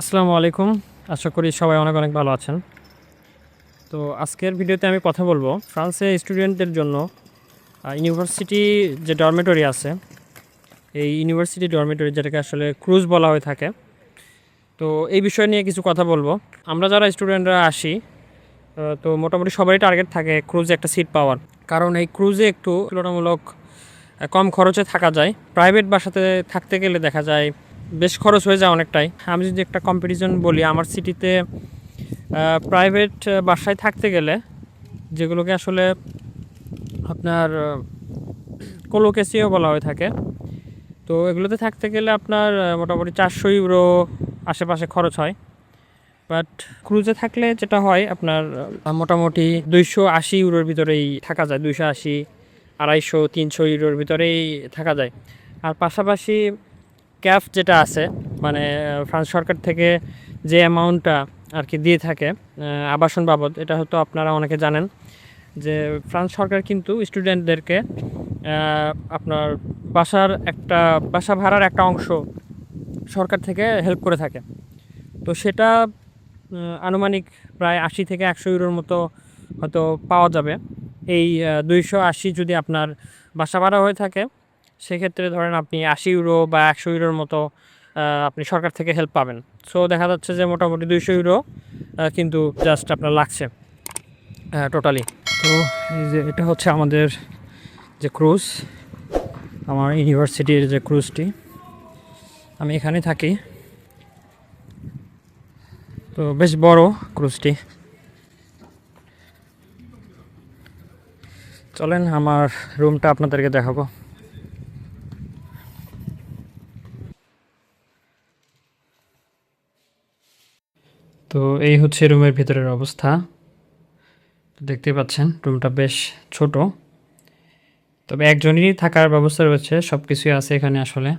আসসালামু আলাইকুম। আশা করি সবাই অনেক অনেক ভালো আছেন। তো আজকের ভিডিওতে আমি কথা বলব ফ্রান্সে স্টুডেন্টদের জন্য ইউনিভার্সিটি যে ডরমেটরি আছে, এই ইউনিভার্সিটি ডরমেটরি যেটাকে আসলে ক্রুজ বলা হয়ে থাকে। তো এই বিষয় নিয়ে কিছু কথা বলব। আমরা যারা স্টুডেন্টরা আসি তো মোটামুটি সবারই টার্গেট থাকে ক্রুজে একটা সিট পাওয়ার। কারণ এই ক্রুজে একটু তুলনামূলক কম খরচে থাকা যায়। প্রাইভেট বাসাতে থাকতে গেলে দেখা যায় বেশ খরচ হয়ে যায় অনেকটাই। আমি যদি একটা কম্পিটিশন বলি, আমার সিটিতে প্রাইভেট বাসায় থাকতে গেলে, যেগুলোকে আসলে আপনার কোলোকেসিও বলা হয়ে থাকে, তো এগুলোতে থাকতে গেলে আপনার মোটামুটি চারশো ইউরো আশেপাশে খরচ হয়। বাট ক্রুজে থাকলে যেটা হয়, আপনার মোটামুটি দুইশো আশি ইউরোর ভিতরেই থাকা যায়। দুইশো আশি, আড়াইশো, তিনশো ইউরোর ভিতরেই থাকা যায়। আর পাশাপাশি ক্যাফ যেটা আছে মানে ফ্রান্স সরকার থেকে যে অ্যামাউন্টটা আর কি দিয়ে থাকে আবাসন বাবদ, এটা হয়তো আপনারা অনেকে জানেন যে ফ্রান্স সরকার কিন্তু স্টুডেন্টদেরকে আপনার বাসার একটা, বাসা ভাড়ার একটা অংশ সরকার থেকে হেল্প করে থাকে। তো সেটা আনুমানিক প্রায় আশি থেকে একশো ইউরোর মতো হয়তো পাওয়া যাবে। এই দুইশো আশি যদি আপনার বাসা ভাড়া হয়ে থাকে সেক্ষেত্রে ধরেন আপনি আশি ইউরো বা একশো ইউরোর মতো আপনি সরকার থেকে হেল্প পাবেন। সো দেখা যাচ্ছে যে মোটামুটি দুইশো ইউরো কিন্তু জাস্ট আপনার লাগছে টোটালি তো এই যে এটা হচ্ছে আমাদের যে ক্রুজ আমার ইউনিভার্সিটির যে ক্রুজটি আমি এখানে থাকি। তো বেশ বড় ক্রুজটি চলেন আমার রুমটা আপনাদেরকে দেখাবো। তো এই হচ্ছে রুমের ভিতরের অবস্থা। দেখতে পাচ্ছেন, রুমটা বেশ ছোট। তবে একজনেরই থাকার ব্যবস্থা রয়েছে সব কিছুই আছে এখানে আসলে।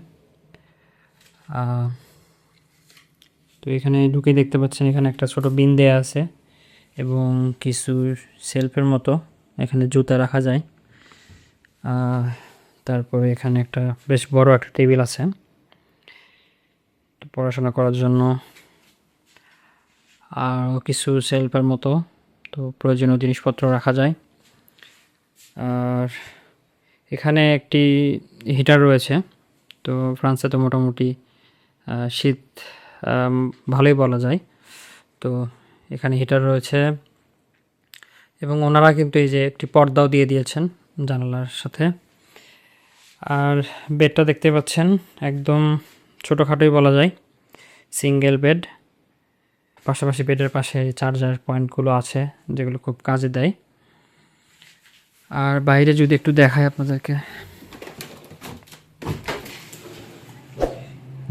তো এখানে ঢুকে দেখতে পাচ্ছেন, এখানে একটা ছোট বিন দেয়া আছে এবং কিছু সেলফের মতো এখানে জুতা রাখা যায়। তারপরে এখানে একটা বেশ বড় একটা টেবিল আছে। তো পড়াশোনা করার জন্য আরও কিছু সেলফের মতো, তো প্রয়োজনীয় জিনিসপত্র রাখা যায়। আর এখানে একটি হিটার রয়েছে, তো ফ্রান্সে তো মোটামুটি শীত ভালোই বলা যায়। তো এখানে হিটার রয়েছে এবং ওনারা কিন্তু এই যে একটি পর্দাও দিয়ে দিয়েছেন জানালার সাথে। আর বেডটা দেখতে পাচ্ছেন, একদম ছোটোখাটোই বলা যায়, সিঙ্গেল বেড। পাশাপাশি বেডের পাশে চার্জার পয়েন্টগুলো আছে, যেগুলো খুব কাজে দেয়। আর বাইরে যদি একটু দেখায় আপনাদেরকে।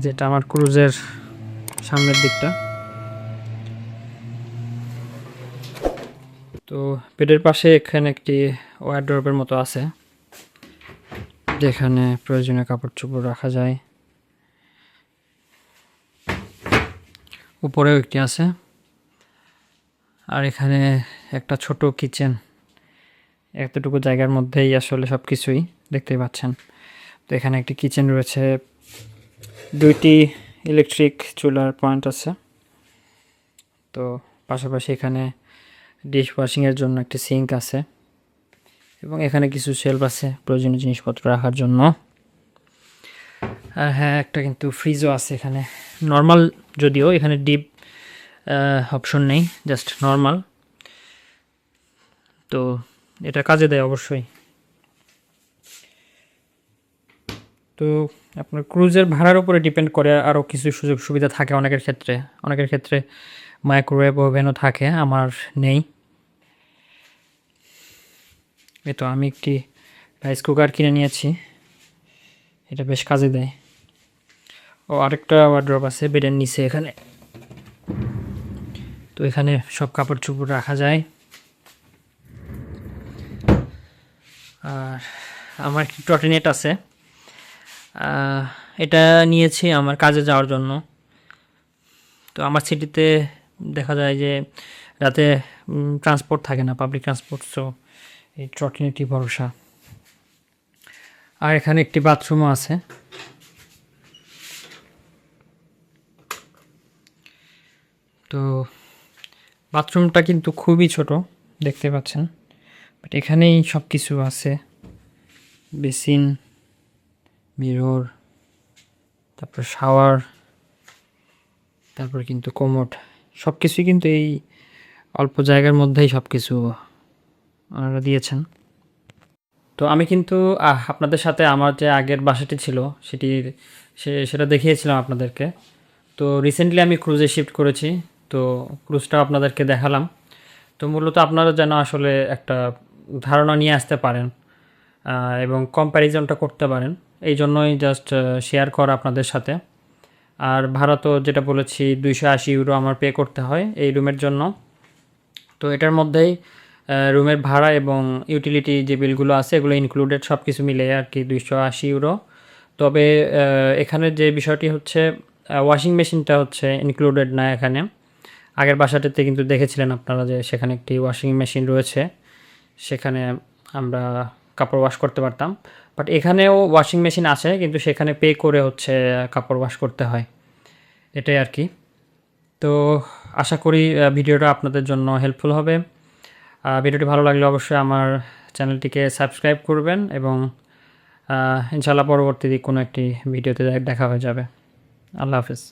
যেটা আমার ক্রুজের সামনের দিকটা। তো বেডের পাশে এখানে একটি ওয়ারড্রপের মতো আছে, যেখানে প্রয়োজনীয় কাপড় চোপড় রাখা যায়। উপরেও একটি আছে। আর এখানে একটা ছোট কিচেন। এতটুকু জায়গার মধ্যেই আসলে সব কিছুই দেখতেই পাচ্ছেন। তো এখানে একটি কিচেন রয়েছে। দুইটি ইলেকট্রিক চুলার পয়েন্ট আছে। তো পাশাপাশি এখানে ডিশ ওয়াশিংয়ের জন্য একটি সিঙ্ক আছে। এবং এখানে কিছু শেলফ আছে প্রয়োজনীয় জিনিসপত্র রাখার জন্য। আর হ্যাঁ একটা কিন্তু ফ্রিজও আছে এখানে। নর্মাল যদিও, এখানে ডিপ অপশন নেই জাস্ট নর্মাল তো এটা কাজে দেয় অবশ্যই। তো আপনার ক্রুজের ভাড়ার উপরে ডিপেন্ড করে আরও কিছু সুযোগ সুবিধা থাকে অনেকের ক্ষেত্রে। অনেকের ক্ষেত্রে মাইক্রোওয়েভ ওভেনও থাকে, আমার নেই। এই তো আমি একটি রাইস কুকার কিনে নিয়েছি। এটা বেশ কাজে দেয়। ও আরেকটা ওয়ার্ড্রপ আছে বেডের নিচে এখানে। তো এখানে সব কাপড় চোপড় রাখা যায়। আর আমার একটি ট্রটিনেট আছে। এটা নিয়েছি আমার কাজে যাওয়ার জন্য। তো আমার সিটিতে দেখা যায় যে রাতে ট্রান্সপোর্ট থাকে না পাবলিক ট্রান্সপোর্ট সো এই ট্রটিনেটই ভরসা। আর এখানে একটি বাথরুমও আছে। তো বাথরুমটা কিন্তু খুবই ছোট, দেখতে পাচ্ছেন। বাট এখানেই সব কিছু আছে। বেসিন মিরর তারপর শাওয়ার তারপর কিন্তু কোমোট সব কিছুই কিন্তু এই অল্প জায়গার মধ্যেই সব কিছু ওনারা দিয়েছেন। তো আমি কিন্তু আপনাদের সাথে আমার যে আগের বাসাটি ছিল, সেটি সেটা দেখিয়েছিলাম আপনাদেরকে। তো রিসেন্টলি আমি ক্রুজে শিফট করেছি। তো ক্রুজটা আপনাদেরকে দেখালাম। তো মূলত আপনারা যেন আসলে একটা ধারণা নিয়ে আসতে পারেন এবং কম্প্যারিজনটা করতে পারেন। এই জন্যই জাস্ট শেয়ার করা আপনাদের সাথে। আর ভাড়া তো যেটা বলেছি, দুইশো আশি ইউরো আমার পে করতে হয় এই রুমের জন্য। তো এটার মধ্যেই রুমের ভাড়া এবং ইউটিলিটি যে বিলগুলো আছে, এগুলো ইনক্লুডেড সব কিছু মিলে আর কি দুইশো আশি ইউরো তবে এখানে যে বিষয়টি হচ্ছে ওয়াশিং মেশিনটা হচ্ছে ইনক্লুডেড না এখানে। আগের বাসাটাতে কিন্তু দেখেছিলেন আপনারা যে সেখানে একটি ওয়াশিং মেশিন রয়েছে। সেখানে আমরা কাপড় ওয়াশ করতে পারতাম। বাট এখানেও ওয়াশিং মেশিন আছে কিন্তু সেখানে পে করে হচ্ছে কাপড় ওয়াশ করতে হয়। এটাই আর কি। তো আশা করি ভিডিওটা আপনাদের জন্য হেল্পফুল হবে। ভিডিওটি ভালো লাগলে অবশ্যই আমার চ্যানেলটিকে সাবস্ক্রাইব করবেন এবং আহ, ইনশাল্লাহ পরবর্তী কোনো একটি ভিডিওতে দেখা হয়ে যাবে। আল্লাহ হাফিজ।